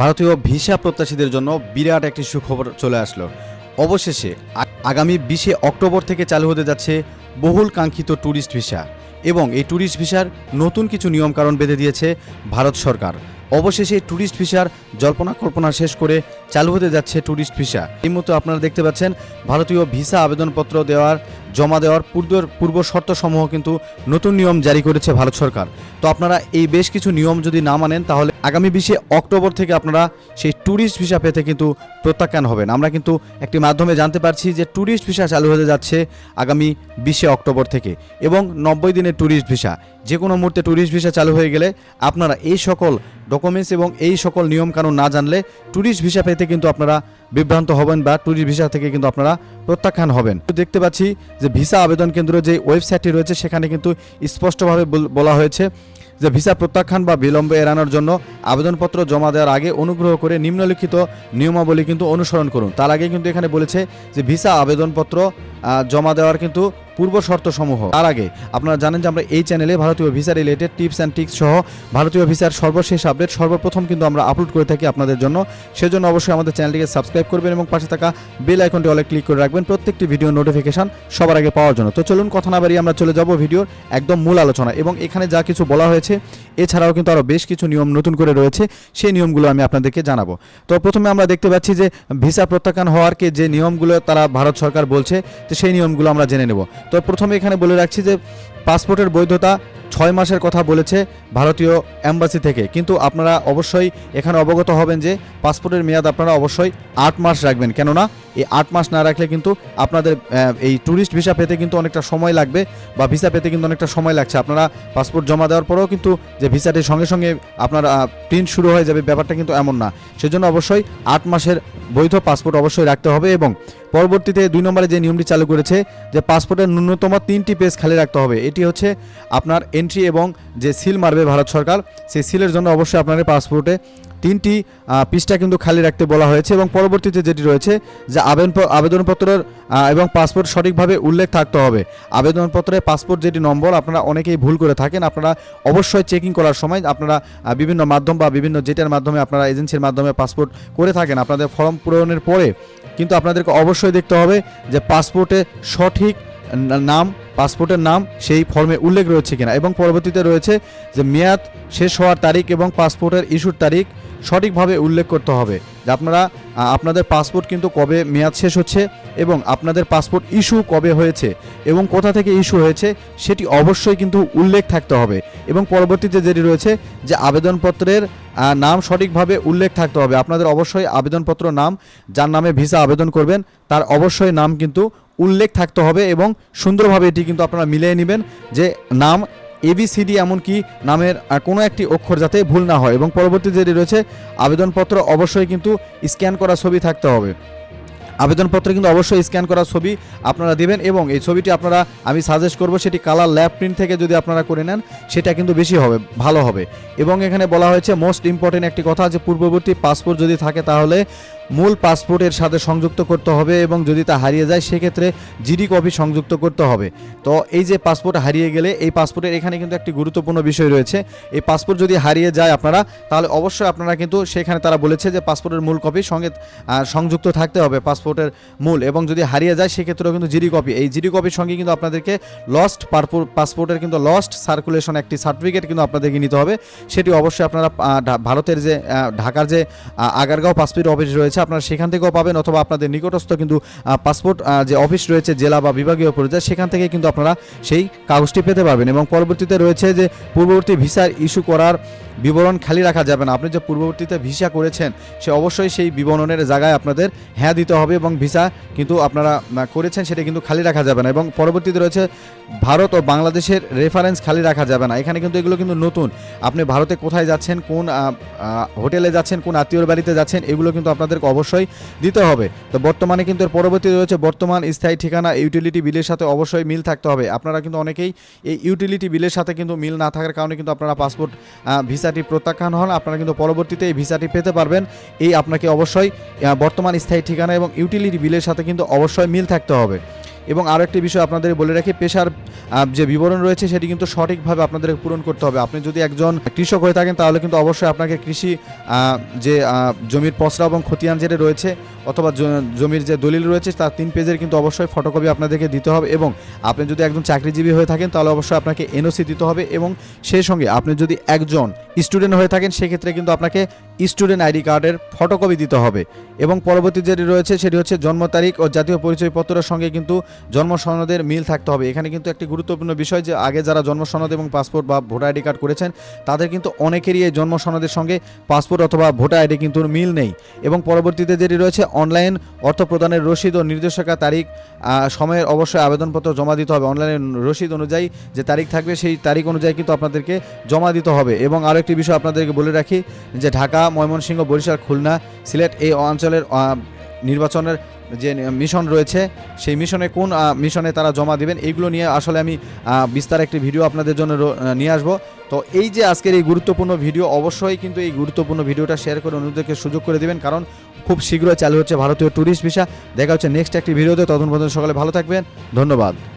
ভারতীয় ভিসা প্রত্যাশীদের জন্য বিরাট একটি সুখবর চলে আসলো। অবশেষে আগামী বিশে অক্টোবর থেকে চালু হতে যাচ্ছে বহুল কাঙ্ক্ষিত ট্যুরিস্ট ভিসা এবং এই ট্যুরিস্ট ভিসার নতুন কিছু নিয়মকানুন বেঁধে দিয়েছে ভারত সরকার। অবশেষে ট্যুরিস্ট ভিসার জল্পনা কল্পনা শেষ করে চালু হতে যাচ্ছে ট্যুরিস্ট ভিসা। এই মুহূর্তে আপনারা দেখতে পাচ্ছেন, ভারতীয় ভিসা আবেদনপত্র দেওয়ার জমা দেওয়ার পূর্ব পূর্ব শর্তসমূহ কিন্তু নতুন নিয়ম জারি করেছে ভারত সরকার। তো আপনারা এই বেশ কিছু নিয়ম যদি না মানেন, তাহলে আগামী বিশে অক্টোবর থেকে আপনারা সেই ট্যুরিস্ট ভিসা পেতে কিন্তু প্রত্যাখ্যান হবেন। আমরা কিন্তু একটি মাধ্যমে জানতে পারছি যে ট্যুরিস্ট ভিসা চালু হতে যাচ্ছে আগামী বিশে অক্টোবর থেকে এবং নব্বই দিনের ট্যুরিস্ট ভিসা। যে কোনো মুহূর্তে ট্যুরিস্ট ভিসা চালু হয়ে গেলে আপনারা এই সকল ডকুমেন্টস এবং এই সকল নিয়মকানুন না জানলে ট্যুরিস্ট ভিসা পেতে কিন্তু আপনারা বিভ্রান্ত হবেন বা ট্যুরিস্ট ভিসা থেকে কিন্তু আপনারা প্রত্যাখ্যান হবেন। দেখতে পাচ্ছি যে ভিসা আবেদন কেন্দ্র যে ওয়েবসাইটটি রয়েছে, সেখানে কিন্তু স্পষ্টভাবে বলা হয়েছে যে ভিসা প্রত্যাখ্যান বা বিলম্ব এড়ানোর জন্য আবেদনপত্র জমা দেওয়ার আগে অনুগ্রহ করে নিম্নলিখিত নিয়মাবলী কিন্তু অনুসরণ করুন। তার আগে কিন্তু এখানে বলেছে যে ভিসা আবেদনপত্র জমা দেওয়ার কিন্তু পূর্ব শর্ত সমূহ তার আগে, আপনারা জানেন যে আমরা এই চ্যানেলে ভারতীয় visa related tips and tricks সহ ভারতীয় ভিসার সর্বশেষ আপডেট সর্বপ্রথম কিন্তু আমরা আপলোড করে থাকি আপনাদের জন্য। সেজন্য অবশ্যই আমাদের চ্যানেলটিকে সাবস্ক্রাইব করবেন এবং পাশে থাকা বেল আইকনটি অলে ক্লিক করে রাখবেন। প্রত্যেকটি ভিডিও নোটিফিকেশন সবার আগে পাওয়ার জন্য। তো চলুন কথা না বাড়িয়ে আমরা চলে যাব ভিডিওর একদম মূল আলোচনা এবং এখানে যা কিছু বলা হয়েছে, এছাড়াও কিন্তু আরও বেশ কিছু নিয়ম নতুন করে রয়েছে, সেই নিয়মগুলো আমি আপনাদেরকে জানাব। তো প্রথমে আমরা দেখতে পাচ্ছি যে ভিসা প্রত্যাখ্যান হওয়ারকে যে নিয়মগুলো তারা ভারত সরকার বলছে, তো সেই নিয়মগুলো আমরা জেনে নেব। তো প্রথমে এখানে বলে রাখছি যে পাসপোর্টের বৈধতা ছয় মাসের কথা বলেছে ভারতীয় অ্যাম্বাসি থেকে। কিন্তু আপনারা অবশ্যই এখানে অবগত হবেন যে পাসপোর্টের মেয়াদ আপনারা অবশ্যই আট মাস রাখবেন। কেননা এই আট মাস না রাখলে কিন্তু আপনাদের এই ট্যুরিস্ট ভিসা পেতে কিন্তু অনেকটা সময় লাগবে বা ভিসা পেতে কিন্তু অনেকটা সময় লাগছে। আপনারা পাসপোর্ট জমা দেওয়ার পরেও কিন্তু যে ভিসাটির সঙ্গে সঙ্গে আপনার প্রিন্ট শুরু হয়ে যাবে ব্যাপারটা কিন্তু এমন না। সেজন্য অবশ্যই আট মাসের বৈধ পাসপোর্ট অবশ্যই রাখতে হবে এবং পরবর্তীতে দুই নম্বরে যে নিয়মটি চালু করেছে যে পাসপোর্টের ন্যূনতম তিনটি পেজ খালি রাখতে হবে। এটি হচ্ছে আপনার এন্ট্রি এবং যে সিল মারবে ভারত সরকার, সেই সিলের জন্য অবশ্যই আপনার পাসপোর্টে তিনটি পৃষ্ঠা কিন্তু খালি রাখতে বলা হয়েছে এবং পরবর্তীতে যেটি রয়েছে যে আবেদন আবেদনপত্রের এবং পাসপোর্ট সঠিকভাবে উল্লেখ থাকতে হবে। আবেদনপত্রে পাসপোর্ট যেটি নম্বর, আপনারা অনেকেই ভুল করে থাকেন। আপনারা অবশ্যই চেকিং করার সময় আপনারা বিভিন্ন মাধ্যম বা বিভিন্ন জেটের মাধ্যমে আপনারা এজেন্সির মাধ্যমে পাসপোর্ট করে থাকেন, আপনাদের ফর্ম পূরণের পরে কিন্তু আপনাদেরকে অবশ্যই দেখতে হবে যে পাসপোর্টে সঠিক নাম, পাসপোর্টের নাম, সেই ফর্মে উল্লেখ রয়েছে কিনা। এবং পরবর্তীতে রয়েছে যে মেয়াদ শেষ হওয়ার তারিখ এবং পাসপোর্টের ইস্যুর তারিখ সঠিকভাবে উল্লেখ করতে হবে যে আপনারা আপনাদের পাসপোর্ট কিন্তু কবে মেয়াদ শেষ হচ্ছে এবং আপনাদের পাসপোর্ট ইস্যু কবে হয়েছে এবং কোথা থেকে ইস্যু হয়েছে সেটি অবশ্যই কিন্তু উল্লেখ থাকতে হবে এবং পরবর্তীতে যেটি রয়েছে যে আবেদনপত্রের নাম সঠিকভাবে উল্লেখ থাকতে হবে। আপনাদের অবশ্যই আবেদনপত্র নাম, যার নামে ভিসা আবেদন করবেন, তার অবশ্যই নাম কিন্তু উল্লেখ থাকতে হবে এবং সুন্দরভাবে এটি কিন্তু আপনারা মিলিয়ে নেবেন যে নাম এবিসিডি এমনকি নামের কোনো একটি অক্ষর যাতে ভুল না হয় এবং পরবর্তী যেটি রয়েছে, আবেদনপত্র অবশ্যই কিন্তু স্ক্যান করা ছবি থাকতে হবে। আবেদনপত্রে কিন্তু অবশ্যই স্ক্যান করা ছবি আপনারা দিবেন এবং এই ছবিটি আপনারা আমি সাজেস্ট করব সেটি কালার ল্যাব প্রিন্ট থেকে যদি আপনারা করে নেন, সেটা কিন্তু বেশি হবে, ভালো হবে। এবং এখানে বলা হয়েছে মোস্ট ইম্পর্টেন্ট একটি কথা যে পূর্ববর্তী পাসপোর্ট যদি থাকে তাহলে মূল পাসপোর্টের সাথে সংযুক্ত করতে হবে এবং যদি তা হারিয়ে যায়, সেক্ষেত্রে জিডি কপি সংযুক্ত করতে হবে। তো এই যে পাসপোর্ট হারিয়ে গেলে, এই পাসপোর্টের এখানে কিন্তু একটি গুরুত্বপূর্ণ বিষয় রয়েছে। এই পাসপোর্ট যদি হারিয়ে যায় আপনারা, তাহলে অবশ্যই আপনারা কিন্তু সেখানে তারা বলেছে যে পাসপোর্টের মূল কপি সঙ্গে সংযুক্ত থাকতে হবে পাসপোর্টের মূল এবং যদি হারিয়ে যায়, সেক্ষেত্রেও কিন্তু জিডি কপি। এই জিডি কপির সঙ্গে কিন্তু আপনাদেরকে লস্ট পাসপোর্টের কিন্তু লস্ট সার্কুলেশন একটি সার্টিফিকেট কিন্তু আপনাদেরকে নিতে হবে। সেটি অবশ্যই আপনারা ভারতের যে ঢাকার যে আগারগাঁও পাসপোর্ট অফিস রয়েছে আপনারা সেখান থেকেও পাবেন অথবা আপনাদের নিকটস্থ কিন্তু পাসপোর্ট যে অফিস রয়েছে, জেলা বা বিভাগীয় পর্যায়ে, সেখান থেকে কিন্তু আপনারা সেই কাগজটি পেতে পারবেন। এবং পরবর্তীতে রয়েছে যে, পূর্ববর্তী ভিসার ইস্যু করার বিবরণ খালি রাখা যাবে না। আপনি যে পূর্ববর্তীতে ভিসা করেছেন, সে অবশ্যই সেই বিবরণের জায়গায় আপনাদের হ্যাঁ দিতে হবে এবং ভিসা কিন্তু আপনারা করেছেন সেটা কিন্তু খালি রাখা যাবে না। এবং পরবর্তীতে রয়েছে ভারত ও বাংলাদেশের রেফারেন্স খালি রাখা যাবে না। এখানে কিন্তু এগুলো কিন্তু নতুন। আপনি ভারতে কোথায় যাচ্ছেন, কোন হোটেলে যাচ্ছেন, কোন আত্মীয়র বাড়িতে যাচ্ছেন, এগুলো কিন্তু আপনাদেরকে অবশ্যই দিতে হবে। তো বর্তমানে কিন্তু এর পরবর্তী রয়েছে বর্তমান স্থায়ী ঠিকানা ইউটিলিটি বিলের সাথে অবশ্যই মিল থাকতে হবে। আপনারা কিন্তু অনেকেই এই ইউটিলিটি বিলের সাথে কিন্তু মিল না থাকার কারণে কিন্তু আপনারা পাসপোর্ট ভিসাটি প্রত্যাখ্যান হন, আপনারা কিন্তু পরবর্তীতে এই ভিসাটি পেতে পারবেন। এই আপনাকে অবশ্যই বর্তমান স্থায়ী ঠিকানা এবং ইউটিলিটি বিলের সাথে কিন্তু অবশ্যই মিল থাকতে হবে। এবং আরও একটি বিষয় আপনাদের বলে রাখি, পেশার যে বিবরণ রয়েছে সেটি কিন্তু সঠিকভাবে আপনাদের পূরণ করতে হবে। আপনি যদি একজন কৃষক হয়ে থাকেন, তাহলে কিন্তু অবশ্যই আপনাকে কৃষি যে জমির পসরা এবং খতিয়ান যেটা রয়েছে অথবা জমির যে দলিল রয়েছে, তার তিন পেজের কিন্তু অবশ্যই ফটোকপি আপনাদেরকে দিতে হবে এবং আপনি যদি একজন চাকরিজীবী হয়ে থাকেন, তাহলে অবশ্যই আপনাকে এনওসি দিতে হবে এবং সেই সঙ্গে আপনি যদি একজন স্টুডেন্ট হয়ে থাকেন, সেক্ষেত্রে কিন্তু আপনাকে স্টুডেন্ট আইডি কার্ডের ফটোকপি দিতে হবে। এবং পরবর্তী যেটি রয়েছে, সেটি হচ্ছে জন্ম তারিখ ও জাতীয় পরিচয়পত্রের সঙ্গে কিন্তু জন্ম সনদের মিল থাকতে হবে। এখানে কিন্তু একটি গুরুত্বপূর্ণ বিষয় যে আগে যারা জন্ম সনদ এবং পাসপোর্ট বা ভোটার আইডি কার্ড করেছেন, তাদের কিন্তু অনেকেরই এই জন্ম সনদের সঙ্গে পাসপোর্ট অথবা ভোটার আইডি কিন্তু মিল নেই। এবং পরবর্তীতে যেটি রয়েছে, অনলাইন অর্থ প্রদানের রসিদ ও নির্দেশিকা তারিখ সময়ের অবশ্যই আবেদনপত্র জমা দিতে হবে। অনলাইনে রসিদ অনুযায়ী যে তারিখ থাকবে, সেই তারিখ অনুযায়ী কিন্তু আপনাদেরকে জমা দিতে হবে। এবং আরও একটি বিষয় আপনাদেরকে বলে রাখি যে ঢাকা, ময়মনসিংহ, বরিশাল, খুলনা, সিলেট এই অঞ্চলের নির্বাচনের যে মিশন রয়েছে, সেই মিশনে কোন মিশনে তারা জমা দিবেন, এইগুলো নিয়ে আসলে আমি বিস্তার একটি ভিডিও আপনাদের জন্য নিয়ে আসব। তো এই যে আজকের এই গুরুত্বপূর্ণ ভিডিও, অবশ্যই কিন্তু এই গুরুত্বপূর্ণ ভিডিওটা শেয়ার করে অন্যদেরকে সুযোগ করে দেবেন, কারণ খুব শীঘ্রই চালু হচ্ছে ভারতীয় ট্যুরিস্ট ভিসা দেখা হচ্ছে নেক্সট একটি ভিডিওতে পর্যন্ত সকালে ভালো থাকবেন, ধন্যবাদ।